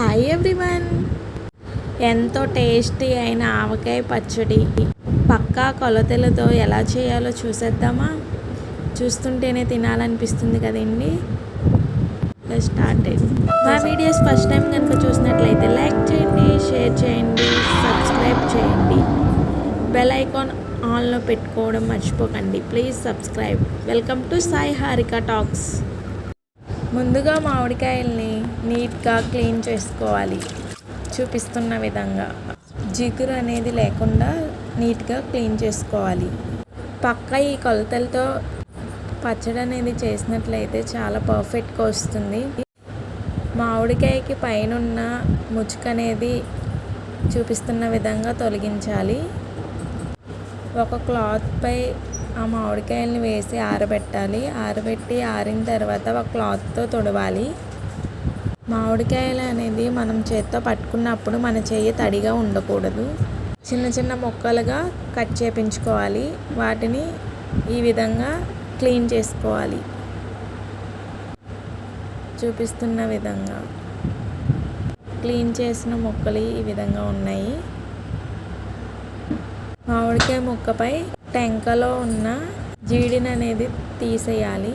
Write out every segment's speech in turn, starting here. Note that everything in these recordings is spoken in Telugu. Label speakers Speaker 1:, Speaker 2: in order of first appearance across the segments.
Speaker 1: హాయ్ ఎవ్రీవన్ ఎంతో టేస్టీ అయిన ఆవకాయ పచ్చడి. పక్కా కొలతలతో ఎలా చేయాలో చూసేద్దామా? చూస్తుంటేనే తినాలనిపిస్తుంది కదండి. స్టార్టెడ్ మా వీడియోస్ ఫస్ట్ టైం కనుక చూసినట్లయితే లైక్ చేయండి షేర్ చేయండి సబ్స్క్రైబ్ చేయండి. బెల్ ఐకాన్ ఆన్లో పెట్టుకోవడం మర్చిపోకండి. Please subscribe welcome to Sai Harika talks ముందుగా మామిడికాయల్ని నీట్గా క్లీన్ చేసుకోవాలి. చూపిస్తున్న విధంగా. జిగురు అనేది లేకుండా నీట్గా క్లీన్ చేసుకోవాలి. పక్క ఈ కొలతలతో పచ్చడి అనేది చేసినట్లయితే చాలా పర్ఫెక్ట్గా వస్తుంది. మామిడికాయకి పైన ఉన్న ముచ్చుక అనేది చూపిస్తున్న విధంగా తొలగించాలి. ఒక క్లాత్పై ఆ మామిడికాయలని వేసి ఆరబెట్టాలి. ఆరబెట్టి ఆరిన తర్వాత ఒక క్లాత్తో తుడవాలి. మామిడికాయలు అనేది మనం చేత్తో పట్టుకున్నప్పుడు మన చెయ్యి తడిగా ఉండకూడదు. చిన్న చిన్న ముక్కలుగా కట్ చేపించుకోవాలి. వాటిని ఈ విధంగా క్లీన్ చేసుకోవాలి. చూపిస్తున్న విధంగా. క్లీన్ చేసిన ముక్కలు ఈ విధంగా ఉన్నాయి. మామిడికాయ ముక్కపై టెంకలో ఉన్న జీడిని అనేది తీసేయాలి.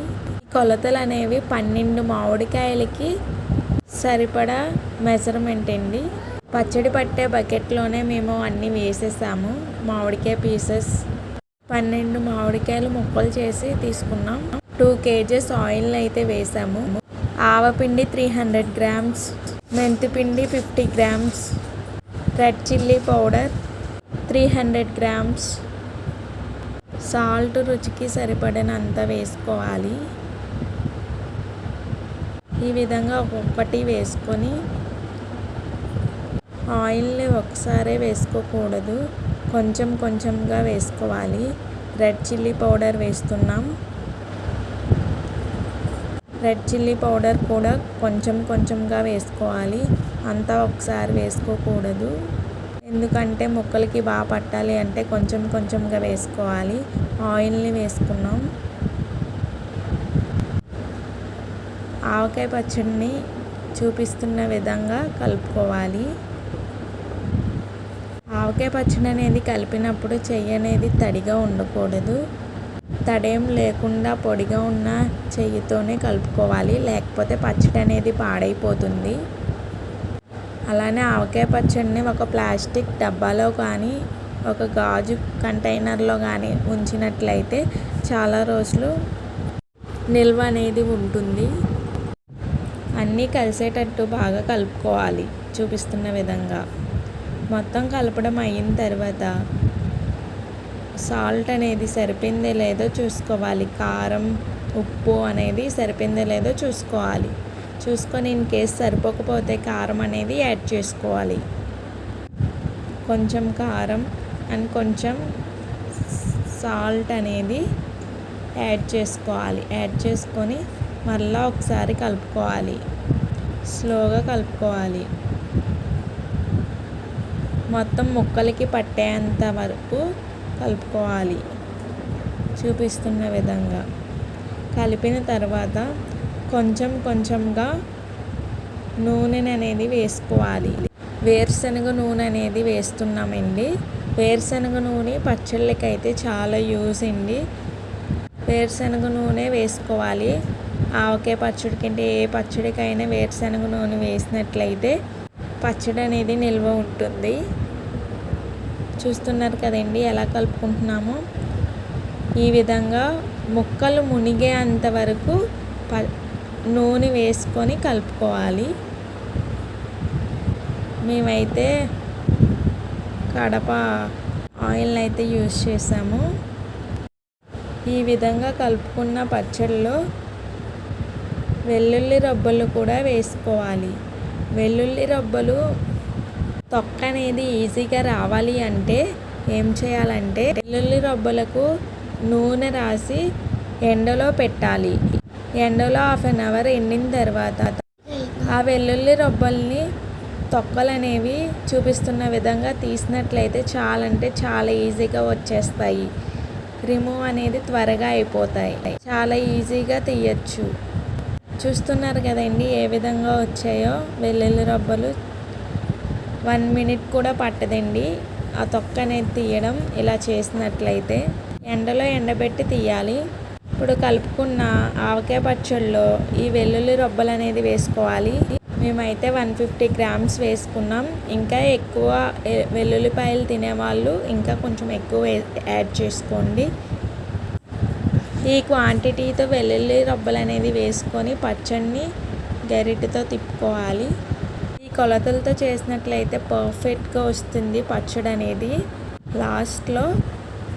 Speaker 1: కొలతలు అనేవి పన్నెండు మామిడికాయలకి సరిపడా మెజర్మెంట్ అండి. పచ్చడి పట్టే బకెట్లోనే మేము అన్నీ వేసేసాము. మామిడికాయ పీసెస్ పన్నెండు మామిడికాయలు ముక్కలు చేసి తీసుకున్నాం. టూ కేజెస్ ఆయిల్ అయితే వేసాము. ఆవపిండి three hundred grams మెంతిపిండి fifty grams red chilli powder three hundred grams. Salt రుచికి సరిపడినంత వేసుకోవాలి. ఈ విధంగా ఒక్కొక్కటి వేసుకొని ఆయిల్ని ఒకసారే వేసుకోకూడదు. కొంచెం కొంచెంగా వేసుకోవాలి. రెడ్ చిల్లీ పౌడర్ వేస్తున్నాం. రెడ్ చిల్లీ పౌడర్ కూడా కొంచెం కొంచెంగా వేసుకోవాలి. అంతా ఒకసారి వేసుకోకూడదు. ఎందుకంటే ముక్కలకి బాగా పట్టాలి అంటే కొంచెం కొంచెంగా వేసుకోవాలి. ఆయిల్ని వేసుకున్నాం. ఆవకాయ పచ్చడిని చూపిస్తున్న విధంగా కలుపుకోవాలి. ఆవకాయ పచ్చడి అనేది కలిపినప్పుడు చెయ్యి అనేది తడిగా ఉండకూడదు. తడేం లేకుండా పొడిగా ఉన్న చెయ్యితోనే కలుపుకోవాలి. లేకపోతే పచ్చడి అనేది పాడైపోతుంది. అలానే ఆవకాయ పచ్చడిని ఒక ప్లాస్టిక్ డబ్బాలో కానీ ఒక గాజు కంటైనర్లో కానీ ఉంచినట్లయితే చాలా రోజులు నిల్వ అనేది ఉంటుంది. అన్నీ కలిసేటట్టు బాగా కలుపుకోవాలి చూపిస్తున్న విధంగా. మొత్తం కలపడం అయిన తర్వాత సాల్ట్ అనేది సరిపోయిందే లేదో చూసుకోవాలి. కారం ఉప్పు అనేది సరిపోయిందే లేదో చూసుకోవాలి. చూసుకొని ఇన్ కేస్ సరిపోకపోతే కారం అనేది యాడ్ చేసుకోవాలి. కొంచెం కారం అండ్ కొంచెం సాల్ట్ అనేది యాడ్ చేసుకోవాలి. యాడ్ చేసుకొని మరలా ఒకసారి కలుపుకోవాలి. స్లోగా కలుపుకోవాలి. మొత్తం ముక్కలకి పట్టేంత వరకు కలుపుకోవాలి. చూపిస్తున్న విధంగా. కలిపిన తర్వాత కొంచెం కొంచెంగా నూనెని అనేది వేసుకోవాలి. వేరుశనగ నూనె అనేది వేస్తున్నామండి. వేరుశనగ నూనె పచ్చళ్ళకి అయితే చాలా యూస్ అండి. వేరుశనగ నూనె వేసుకోవాలి. ఆవకాయ పచ్చడికంటే ఏ పచ్చడికైనా వేరుశనగ నూనె వేసినట్లయితే పచ్చడి అనేది నిల్వ ఉంటుంది. చూస్తున్నారు కదండి ఎలా కలుపుకుంటున్నామో? ఈ విధంగా ముక్కలు మునిగే అంతవరకు ప నూనె వేసుకొని కలుపుకోవాలి. మేమైతే కడప ఆయిల్ని అయితే యూజ్ చేసాము. ఈ విధంగా కలుపుకున్న పచ్చడిలో వెల్లుల్లి రబ్బలు కూడా వేసుకోవాలి. వెల్లుల్లి రబ్బలు తొక్క అనేది ఈజీగా రావాలి అంటే ఏం చేయాలంటే వెల్లుల్లి రబ్బలకు నూనె రాసి ఎండలో పెట్టాలి. ఎండలో హాఫ్ అన్ అవర్ ఎండిన తర్వాత ఆ వెల్లుల్లి రొబ్బల్ని తొక్కలు అనేవి చూపిస్తున్న విధంగా తీసినట్లయితే చాలా అంటే చాలా ఈజీగా వచ్చేస్తాయి. రిమూవ్ అనేది త్వరగా అయిపోతాయి. చాలా ఈజీగా తీయచ్చు. చూస్తున్నారు కదండి ఏ విధంగా వచ్చాయో. వెల్లుల్లి రబ్బలు వన్ మినిట్ కూడా పట్టదండి. ఆ తొక్క అనేది తీయడం ఇలా చేసినట్లయితే ఎండలో ఎండబెట్టి తీయాలి. ఇప్పుడు కలుపుకున్న ఆవకాయ పచ్చళ్ళలో ఈ వెల్లుల్లి రొబ్బలు అనేది వేసుకోవాలి. మేమైతే వన్ ఫిఫ్టీ గ్రామ్స్ వేసుకున్నాం. ఇంకా ఎక్కువ వెల్లుల్లిపాయలు తినేవాళ్ళు ఇంకా కొంచెం ఎక్కువ యాడ్ చేసుకోండి. ఈ క్వాంటిటీతో వెల్లుల్లి రబ్బలు అనేది వేసుకొని పచ్చడిని గరిటెతో తిప్పుకోవాలి. ఈ కొలతలతో చేసినట్లయితే పర్ఫెక్ట్గా వస్తుంది పచ్చడి అనేది. లాస్ట్లో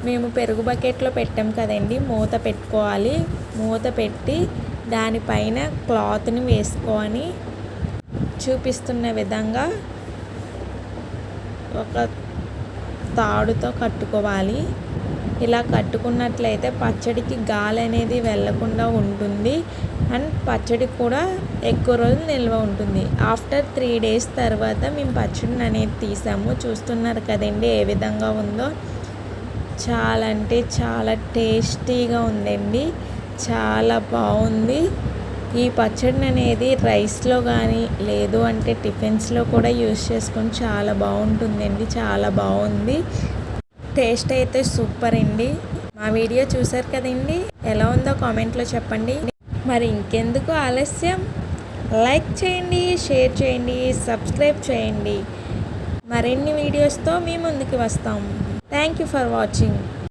Speaker 1: మేము పెరుగు బకెట్లో పెట్టాం కదండి మూత పెట్టుకోవాలి. మూత పెట్టి దానిపైన క్లాత్ని వేసుకొని చూపిస్తున్న విధంగా ఒక తాడుతో కట్టుకోవాలి. ఇలా కట్టుకున్నట్లయితే పచ్చడికి గాలి అనేది వెళ్ళకుండా ఉంటుంది. అండ్ పచ్చడి కూడా ఎక్కువ రోజులు నిల్వ ఉంటుంది. ఆఫ్టర్ త్రీ డేస్ తర్వాత మేము పచ్చడిని అనేది తీసాము. చూస్తున్నారు కదండి ఏ విధంగా ఉందో. చాలా అంటే చాలా టేస్టీగా ఉందండి. చాలా బాగుంది. ఈ పచ్చడిని అనేది రైస్లో కానీ లేదు అంటే టిఫిన్స్లో కూడా యూస్ చేసుకొని చాలా బాగుంటుందండి. చాలా బాగుంది. టేస్ట్ అయితే సూపర్ అండి. మా వీడియో చూసారు కదండి? ఎలా ఉందో కామెంట్లో చెప్పండి. మరి ఇంకెందుకు ఆలస్యం? లైక్ చేయండి షేర్ చేయండి సబ్స్క్రైబ్ చేయండి. మరిన్ని వీడియోస్తో మీ ముందుకు వస్తాం. Thank you for watching.